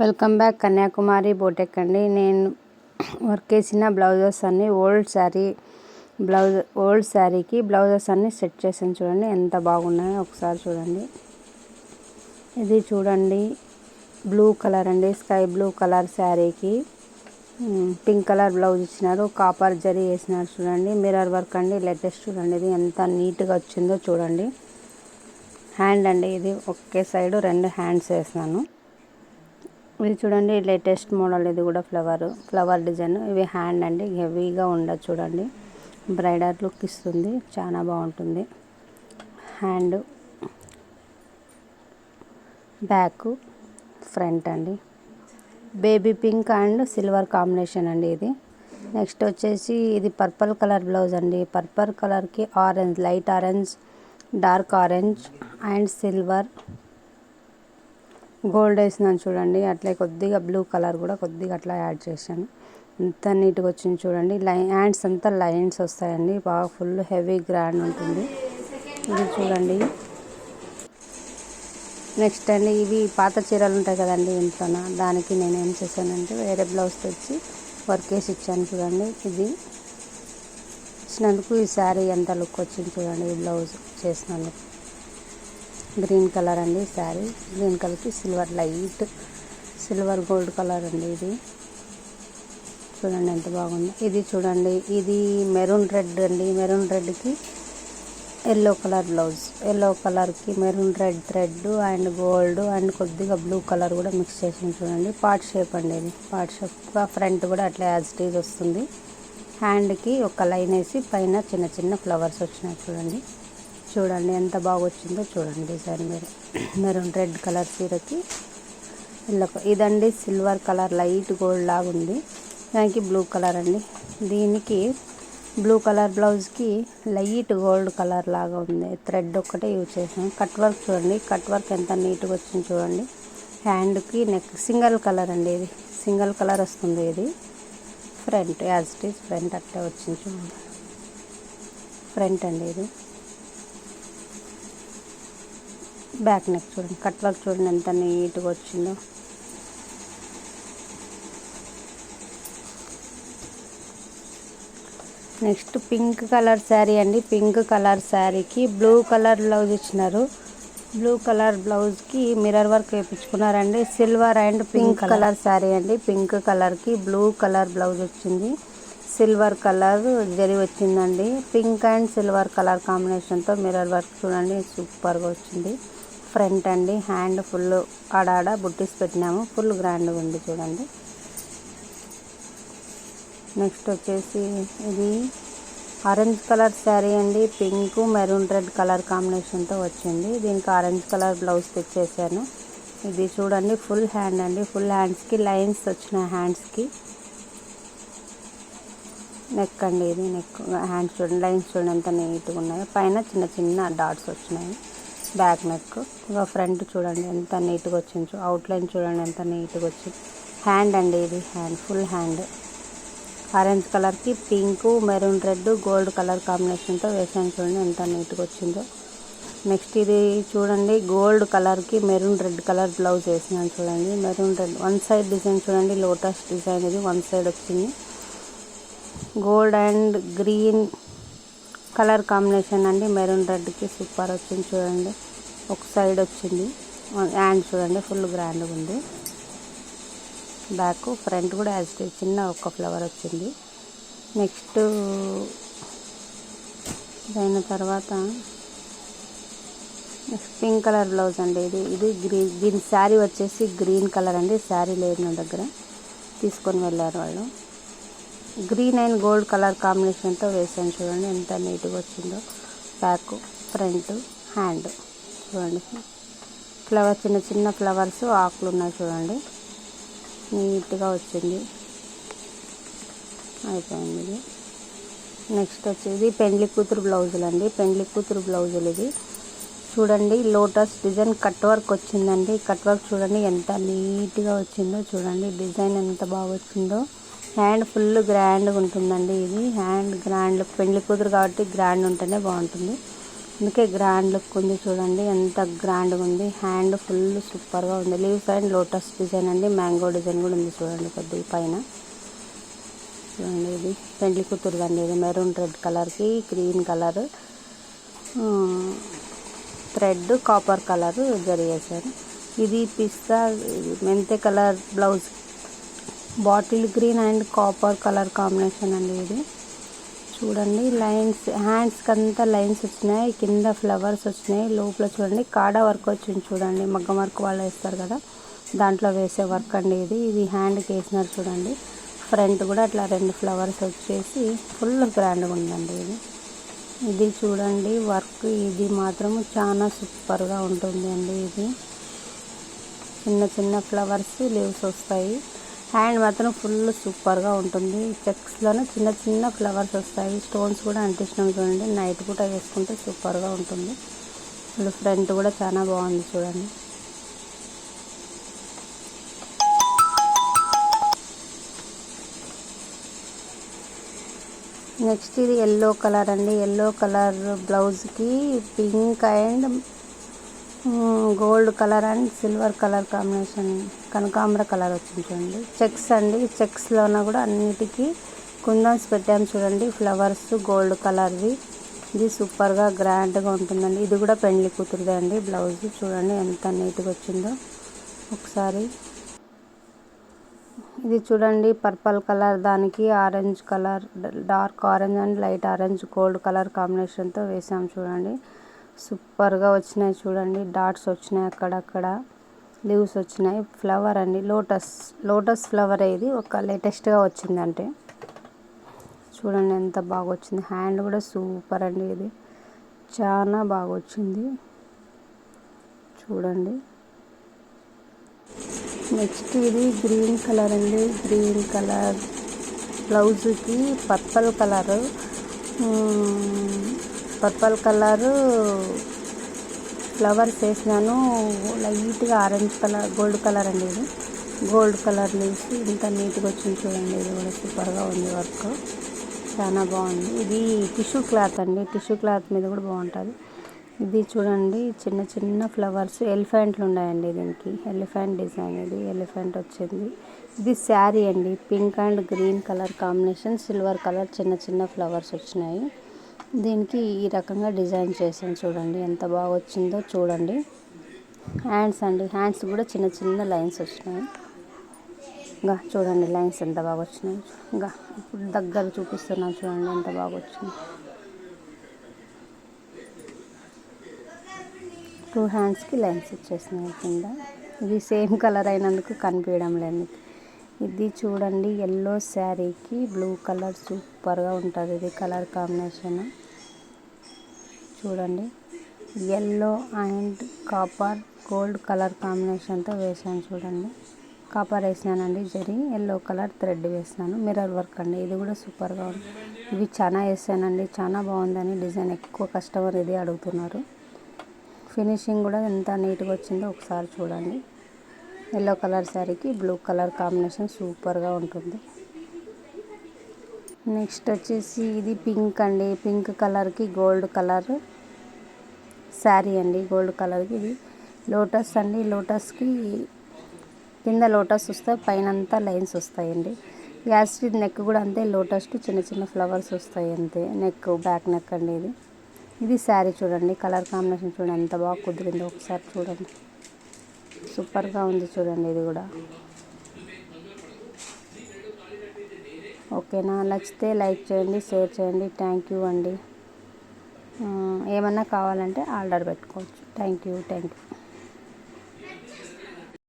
Welcome back Kanyakumari బోటెక్ అండి. నేను work చేసిన బ్లౌజెస్ అన్నీ ఓల్డ్ శారీ బ్లౌజ్ ఓల్డ్ శారీకి బ్లౌజెస్ అన్నీ సెట్ చేసాను చూడండి ఎంత బాగున్నాయో ఒకసారి చూడండి. ఇది చూడండి బ్లూ కలర్ అండి. స్కై బ్లూ కలర్ శారీకి పింక్ కలర్ బ్లౌజ్ ఇచ్చినారు. కాపర్ జరీ వేసినారు చూడండి. మిర్రర్ వర్క్ అండి. లేటెస్ట్ చూడండి ఇది ఎంత నీట్గా వచ్చిందో చూడండి. హ్యాండ్ అండి ఇది. ఒకే సైడ్ రెండు హ్యాండ్స్ వేసినాను. ఇది చూడండి లేటెస్ట్ మోడల్ ఇది కూడా ఫ్లవర్ ఫ్లవర్ డిజైన్. ఇవి హ్యాండ్ అండి హెవీగా ఉండదు చూడండి. బ్రైడర్ లుక్ ఇస్తుంది చాలా బాగుంటుంది. హ్యాండ్ బ్యాక్ ఫ్రంట్ అండి. Baby pink and silver combination అండి ఇది. నెక్స్ట్ వచ్చేసి ఇది పర్పుల్ కలర్ బ్లౌజ్ అండి. పర్పుల్ కలర్కి orange light orange dark orange and silver gold వేసినాను చూడండి అట్లే కొద్దిగా బ్లూ కలర్ కూడా కొద్దిగా అట్లా యాడ్ చేశాను. ఎంత నీట్గా వచ్చింది చూడండి లై హ్యాండ్స్ అంతా లైన్స్ వస్తాయండి బాగా ఫుల్ హెవీ గ్రాండ్ ఉంటుంది. ఇది చూడండి. నెక్స్ట్ అండి ఇవి పాత చీరలు ఉంటాయి కదండి ఇంట్లోన? దానికి నేను ఏం చేశానంటే వేరే బ్లౌజ్ తెచ్చి వర్క్ వేసి ఇచ్చాను చూడండి. ఇది ఇచ్చినందుకు ఈ శారీ ఎంత లుక్ వచ్చింది చూడండి ఈ బ్లౌజ్ చేసినందుకు. గ్రీన్ కలర్ అండి శారీ. గ్రీన్ కలర్కి silver light silver gold colour అండి ఇది. చూడండి ఎంత బాగుంది. ఇది చూడండి ఇది మెరూన్ రెడ్ అండి. మెరూన్ రెడ్కి ఎల్లో కలర్ బ్లౌజ్. ఎల్లో కలర్కి maroon red thread and gold and కొద్దిగా బ్లూ కలర్ కూడా మిక్స్ చేసి చూడండి. పార్ట్ షేప్ అండి ఇది. పార్ట్ షేప్గా ఫ్రంట్ కూడా అట్లా యాజ్ టీజ్ వస్తుంది. హ్యాండ్కి ఒక లైన్ వేసి పైన చిన్న చిన్న ఫ్లవర్స్ వచ్చినాయి చూడండి. చూడండి ఎంత బాగా వచ్చిందో చూడండి డిజైన్ మీరు. మెరూన్ రెడ్ కలర్ చీరకి. ఎల్లో ఇదండి సిల్వర్ కలర్ లైట్ గోల్డ్ లాగా ఉంది. దానికి బ్లూ కలర్ అండి. దీనికి బ్లూ కలర్ బ్లౌజ్కి లైట్ గోల్డ్ కలర్ లాగా ఉంది. థ్రెడ్ ఒక్కటే యూజ్ చేసాం కట్ వర్క్ చూడండి కట్ వర్క్ ఎంత నీట్గా వచ్చింది చూడండి. హ్యాండ్కి నెక్ సింగిల్ కలర్ అండి ఇది. సింగిల్ కలర్ వస్తుంది ఇది. Front as it is front అట్టే వచ్చింది చూడండి. ఫ్రంట్ అండి ఇది. బ్యాక్ నెక్ చూడండి. కట్ వర్క్ చూడండి ఎంత నీట్గా వచ్చిందో. నెక్స్ట్ పింక్ కలర్ శారీ అండి. పింక్ కలర్ శారీకి బ్లూ కలర్ బ్లౌజ్ ఇచ్చినారు. బ్లూ కలర్ బ్లౌజ్కి mirror work వేయించుకున్నారండి silver and pink colour. Sari అండి. పింక్ కలర్కి బ్లూ కలర్ బ్లౌజ్ వచ్చింది. సిల్వర్ కలర్ జరి వచ్చిందండి. పింక్ అండ్ సిల్వర్ కలర్ కాంబినేషన్తో మిర్రర్ వర్క్ చూడండి. సూపర్గా వచ్చింది. ఫ్రంట్ అండి. హ్యాండ్ ఫుల్ ఆడాడ బుట్టీస్ పెట్టినాము. ఫుల్ గ్రాండ్గా ఉంది చూడండి. నెక్స్ట్ వచ్చేసి ఇది ఆరెంజ్ కలర్ శారీ అండి. పింక్ మెరూన్ రెడ్ కలర్ కాంబినేషన్తో వచ్చింది. దీనికి ఆరెంజ్ కలర్ బ్లౌజ్ తెచ్చేసాను. ఇది చూడండి ఫుల్ హ్యాండ్ అండి. ఫుల్ హ్యాండ్స్కి లైన్స్ వచ్చినాయి హ్యాండ్స్కి నెక్ అండి ఇది నెక్. హ్యాండ్స్ చూడండి లైన్స్ చూడండి ఎంత నీట్గా ఉన్నాయో. పైన చిన్న చిన్న డాట్స్ వచ్చినాయి. Back neck. ఇంకా ఫ్రంట్ చూడండి ఎంత నీట్గా వచ్చిందో అవుట్లైన్ చూడండి ఎంత నీట్గా వచ్చింది. హ్యాండ్ అండి ఇది హ్యాండ్ ఫుల్ హ్యాండ్ ఆరెంజ్ కలర్కి pink maroon red gold colour కాంబినేషన్తో వేసాను చూడండి ఎంత నీట్గా వచ్చిందో. నెక్స్ట్ ఇది చూడండి గోల్డ్ కలర్కి మెరూన్ రెడ్ కలర్ బ్లౌజ్ వేసినాను చూడండి. Maroon red one side design చూడండి లోటస్ డిజైన్ ఇది వన్ సైడ్ వచ్చింది. Gold and green colour combination అండి. మెరూన్ రెడ్కి సూపర్ వచ్చింది చూడండి. ఒక సైడ్ వచ్చింది. హ్యాండ్ చూడండి ఫుల్ గ్రాండ్గా ఉంది. బ్యాక్ ఫ్రంట్ కూడా యాజ్ చిన్న ఒక ఫ్లవర్ వచ్చింది. నెక్స్ట్ అయిన తర్వాత నెక్స్ట్ పింక్ కలర్ బ్లౌజ్ అండి ఇది. ఇది గ్రీన్ దీని శారీ వచ్చేసి గ్రీన్ కలర్ అండి. శారీ లేదు నా దగ్గర. తీసుకొని వెళ్ళారు వాళ్ళు. గ్రీన్ అండ్ గోల్డ్ కలర్ కాంబినేషన్తో వేసాను చూడండి ఎంత నీట్గా వచ్చిందో. Back front hand. చూడండి. ఫ్లవర్ చిన్న చిన్న ఫ్లవర్స్ ఆకులు ఉన్నాయి చూడండి. నీట్గా వచ్చింది. అయిపోయింది ఇది. నెక్స్ట్ వచ్చేది పెండ్లి కూతురు బ్లౌజులు అండి పెండ్లి కూతురు బ్లౌజులు ఇది చూడండి లోటస్ డిజైన్ కట్ వర్క్ వచ్చిందండి. కట్ వర్క్ చూడండి ఎంత నీట్గా వచ్చిందో చూడండి. డిజైన్ ఎంత బాగా వచ్చిందో. హ్యాండ్ ఫుల్ గ్రాండ్గా ఉంటుందండి ఇది. హ్యాండ్ గ్రాండ్ లుక్ పెండ్లి కూతురు కాబట్టి గ్రాండ్ ఉంటేనే బాగుంటుంది. అందుకే గ్రాండ్ లుక్ ఉంది చూడండి ఎంత గ్రాండ్గా ఉంది. హ్యాండ్ ఫుల్ సూపర్గా ఉంది. లీవ్స్ అండ్ లోటస్ డిజైన్ అండి. మ్యాంగో డిజైన్ కూడా ఉంది చూడండి కొద్ది పైన. చూడండి ఇది. పెండ్లి కూతురుదండి ఇది. మెరూన్ రెడ్ కలర్కి green colour. Thread copper colour జరిగేశారు. ఇది పిస్తా మెంతే colour blouse bottle green and copper colour combination అండి ఇది. చూడండి లైన్స్ హ్యాండ్స్కి అంతా లైన్స్ వచ్చినాయి కింద ఫ్లవర్స్ వచ్చినాయి లోపల చూడండి కాడ వర్క్ వచ్చింది చూడండి మగ్గం వర్క్ వాళ్ళు వేస్తారు కదా దాంట్లో వేసే వర్క్ అండి ఇది. ఇది హ్యాండ్కి వేసినారు చూడండి ఫ్రంట్ కూడా అట్లా రెండు ఫ్లవర్స్ వచ్చేసి ఫుల్ గ్రాండ్గా ఉందండి ఇది. ఇది చూడండి వర్క్ ఇది మాత్రం చాలా సూపర్గా ఉంటుంది అండి ఇది. చిన్న చిన్న ఫ్లవర్స్ లీవ్స్ వస్తాయి. హ్యాండ్ మాత్రం ఫుల్ సూపర్గా ఉంటుంది. చెక్స్లోనే చిన్న చిన్న ఫ్లవర్స్ వస్తాయి. స్టోన్స్ కూడా అంటించినాం చూడండి. నైట్ కూడా వేసుకుంటే సూపర్గా ఉంటుంది. ఇప్పుడు ఫ్రంట్ కూడా చాలా బాగుంది చూడండి. నెక్స్ట్ ఇది ఎల్లో కలర్ అండి. ఎల్లో కలర్ బ్లౌజ్కి pink and gold colour and silver colour combination కనకాంబర colour వచ్చింది చూడండి. చెక్స్ అండి. చెక్స్లోన కూడా అన్నిటికీ కుందన్స్ పెట్టాము చూడండి. ఫ్లవర్స్ గోల్డ్ కలర్వి. ఇది సూపర్గా గ్రాండ్గా ఉంటుందండి. ఇది కూడా పెండ్లి కూతురుదే అండి. బ్లౌజ్ చూడండి ఎంత నీట్గా వచ్చిందో. ఒకసారి. ఇది చూడండి పర్పల్ కలర్ దానికి orange colour dark orange and light orange gold colour కాంబినేషన్తో వేసాం చూడండి. సూపర్గా వచ్చినాయి చూడండి. డాట్స్ వచ్చినాయి అక్కడక్కడ. లీవ్స్ వచ్చినాయి. ఫ్లవర్ అండి. లోటస్ లోటస్ ఫ్లవర్ ఇది ఒక లేటెస్ట్గా వచ్చిందంటే. చూడండి ఎంత బాగా వచ్చింది. హ్యాండ్ కూడా సూపర్ అండి ఇది. చాలా బాగా వచ్చింది. చూడండి. నెక్స్ట్ ఇది గ్రీన్ కలర్ అండి. గ్రీన్ కలర్ బ్లౌజ్కి purple colour. Purple colour flowers వేసినాను లైట్గా ఆరెంజ్ కలర్ గోల్డ్ కలర్ అండి ఇది. గోల్డ్ కలర్ లీవ్స్ ఇంత నీట్గా వచ్చింది చూడండి. ఇది కూడా సూపర్గా ఉంది వర్క్. చాలా బాగుంది. ఇది టిష్యూ క్లాత్ అండి. టిష్యూ క్లాత్ మీద కూడా బాగుంటుంది. ఇది చూడండి చిన్న చిన్న ఫ్లవర్స్ ఎలిఫెంట్లు ఉన్నాయండి దీనికి. ఎలిఫెంట్ డిజైన్ ఇది. ఎలిఫెంట్ వచ్చింది. ఇది శారీ అండి. Pink and green colour combination. Silver colour చిన్న చిన్న ఫ్లవర్స్ వచ్చినాయి. దీనికి ఈ రకంగా డిజైన్ చేసాను చూడండి. ఎంత బాగా వచ్చిందో చూడండి. హ్యాండ్స్ అండి. హ్యాండ్స్ కూడా చిన్న చిన్న లైన్స్ వచ్చినాయి. ఇంకా చూడండి లైన్స్ ఎంత బాగా వచ్చినాయి. ఇంకా ఇప్పుడు దగ్గర చూపిస్తున్నాను చూడండి ఎంత బాగా వచ్చింది. టూ హ్యాండ్స్కి లైన్స్ వచ్చేసినాయి కింద. ఇది సేమ్ కలర్ అయినందుకు కనిపించడం లేదు. ఇది చూడండి ఎల్లో శారీకి బ్లూ కలర్ సూపర్గా ఉంటుంది. ఇది కలర్ కాంబినేషన్. చూడండి. Yellow and copper gold colour కాంబినేషన్తో వేసాను చూడండి. కాపర్ వేసినానండి జరి ఎల్లో కలర్ థ్రెడ్ వేసినాను. మిర్రర్ వర్క్ అండి. ఇది కూడా సూపర్గా ఉంది. ఇవి చాలా వేసానండి. చాలా బాగుందని డిజైన్ ఎక్కువ కస్టమర్ ఇది అడుగుతున్నారు. ఫినిషింగ్ కూడా ఎంత నీట్గా వచ్చిందో ఒకసారి చూడండి. ఎల్లో కలర్ శారీకి బ్లూ కలర్ కాంబినేషన్ సూపర్గా ఉంటుంది. నెక్స్ట్ వచ్చేసి ఇది పింక్ అండి. పింక్ కలర్కి గోల్డ్ కలర్ శారీ అండి. గోల్డ్ కలర్కి ఇది. లోటస్ అండి. లోటస్కి కింద లోటస్ వస్తాయి పైన అంతా లైన్స్ వస్తాయండి. యాసిడ్ నెక్ కూడా అంతే లోటస్ చిన్న చిన్న ఫ్లవర్స్ వస్తాయి అంతే. నెక్ బ్యాక్ నెక్ అండి ఇది. ఇది శారీ చూడండి. కలర్ కాంబినేషన్ చూడండి. ఎంత బాగా కుదిరిందో ఒకసారి చూడండి. సూపర్గా ఉంది చూడండి ఇది కూడా. ఓకేనా? నచ్చితే లైక్ చేయండి షేర్ చేయండి. థ్యాంక్ యూ అండి. ఏమన్నా కావాలంటే ఆర్డర్ పెట్టుకోవచ్చు. Thank you thank you.